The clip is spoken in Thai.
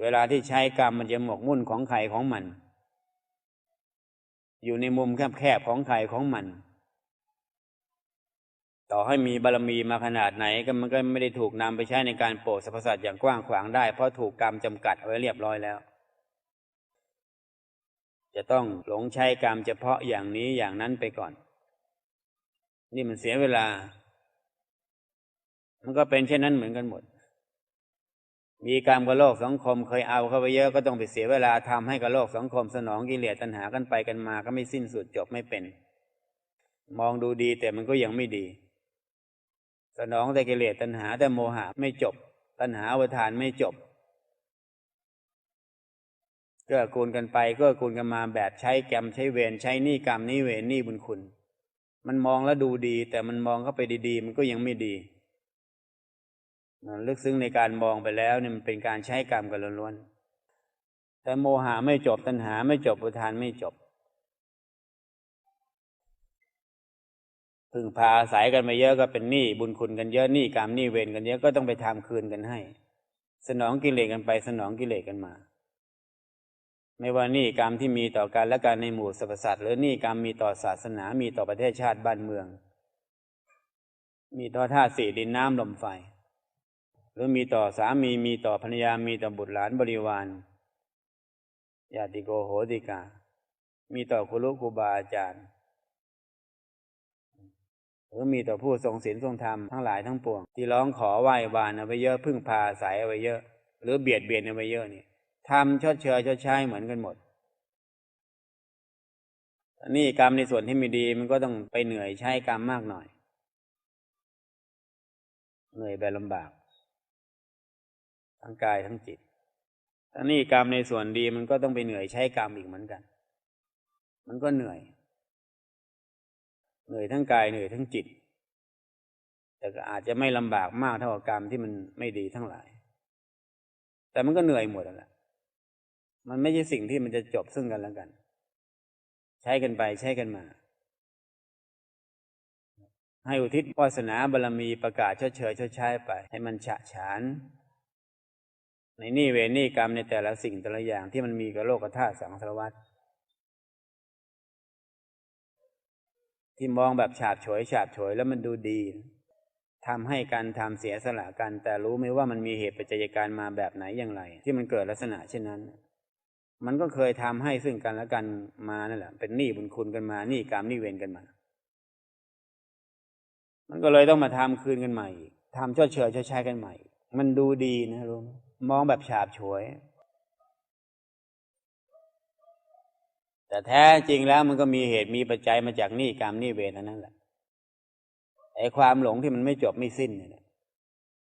เวลาที่ใช้กรรมมันจะหมกมุ่นของใครของมัน อยู่ในมุมแคบๆของใครของมัน ต่อให้มีบารมีมาขนาดไหนก็มันก็ไม่ได้ถูกนำไปใช้ในการโปรดสรรพสัตว์อย่างกว้างขวางได้ เพราะถูกกรรมจำกัดเอาไว้เรียบร้อยแล้ว จะต้องหลงใช้กรรมเฉพาะอย่างนี้อย่างนั้นไปก่อน นี่มันเสียเวลา มันก็เป็นเช่นนั้นเหมือนกันหมด มีกรรมกับโลกสังคมเคยเอาเข้าไปเยอะก็ต้องไปเสียเวลาทำให้กับโลกสังคมสนองกิเลสตัณหากันไปกันมาก็ไม่สิ้นสุดจบไม่เป็น มองดูดีแต่มันก็ยังไม่ดี สนองแต่กิเลสตัณหาแต่โมหะไม่จบ ตัณหาอวทานไม่จบเกื้อกูลกันไปเกื้อกูลกันมาแบบใช้แกรมใช้เวรใช้หนี้กรรมนี้เวรหนี้บุญคุณ มันมองแล้วดูดี แต่มันมองเข้าไปดีๆ มันก็ยังไม่ดี ลึกซึ้งในการมองไปแล้วเนี่ยมันเป็นการใช้กรรมกันล้วนๆแต่โมหะไม่จบตัณหาไม่จบอุทานไม่จบพึ่งพาอาศัยกันมาเยอะก็เป็นหนี้บุญคุณกันเยอะหนี้กรรมหนี้เวรกันเยอะก็ต้องไปทำคืนกันให้ สนองกิเลสกันไปสนองกิเลสกันมา ไม่ว่าหนี้กรรมที่มีต่อกันและการในหมู่สรรพสัตว์หรือหนี้กรรมมีต่อศาสนามีต่อประเทศชาติบ้านเมือง มีต่อธาตุสี่ดินน้ำลมไฟ หรือมีต่อสามีมีต่อภรรยามีต่อบุตรหลานบริวารญาติโกโหติกา มีต่อครูครูบาอาจารย์หรือมีต่อผู้ทรงศีลทรงธรรมทั้งหลายทั้งปวง ที่ร้องขอไหว้วานเอาไว้เยอะพึ่งพาสายเอาไว้เยอะ หรือเบียดเบียนเอาไว้เยอะนี่ทำชดเชยชดใช้เหมือนกันหมดนี่กรรมในส่วนที่ไม่ดีมันก็ต้องไปเหนื่อยใช้กรรมมากหน่อย เหนื่อยแบบลำบาก ทั้งกายทั้งจิตทั้งนี้กรรมในส่วนดีมันก็ต้องไปเหนื่อยใช้กรรมอีกเหมือนกัน มันก็เหนื่อย เหนื่อยทั้งกายเหนื่อยทั้งจิต แต่ก็อาจจะไม่ลำบากมากเท่ากับกรรมที่มันไม่ดีทั้งหลาย แต่มันก็เหนื่อยหมดแล้ว มันไม่ใช่สิ่งที่มันจะจบซึ่งกันแล้วกัน ใช้กันไปใช้กันมา ให้อุทิศวาสนาบารรมีประกาศชดเชยชดใช้ไป ให้มันฉะฉาน ในนี่เวนี่กรรมในแต่ละสิ่งแต่ละอย่างที่มันมีกับโลกธาตุสังสารวัตรที่มองแบบฉาบฉวยฉาบฉวยแล้วมันดูดีทำให้การทำเสียสละกันแต่รู้ไหมว่ามันมีเหตุปัจจัยการมาแบบไหนอย่างไร ที่มันเกิดลักษณะเช่นนั้น มันก็เคยทำให้ซึ่งกันและกันมานั่นแหละ เป็นหนี้บุญคุณกันมาหนี้กรรมหนี้เวรกันมา มันก็เลยต้องมาทำคืนกันใหม่ทำชดเชยชดใช้กันใหม่ มันดูดีนะรู้ไหม มองแบบฉาบฉวย แต่แท้จริงแล้วมันก็มีเหตุมีปัจจัยมาจากนี่กรรมนี่เวรนั่นแหละไอ้ความหลงที่มันไม่จบไม่สิ้นเนี่ย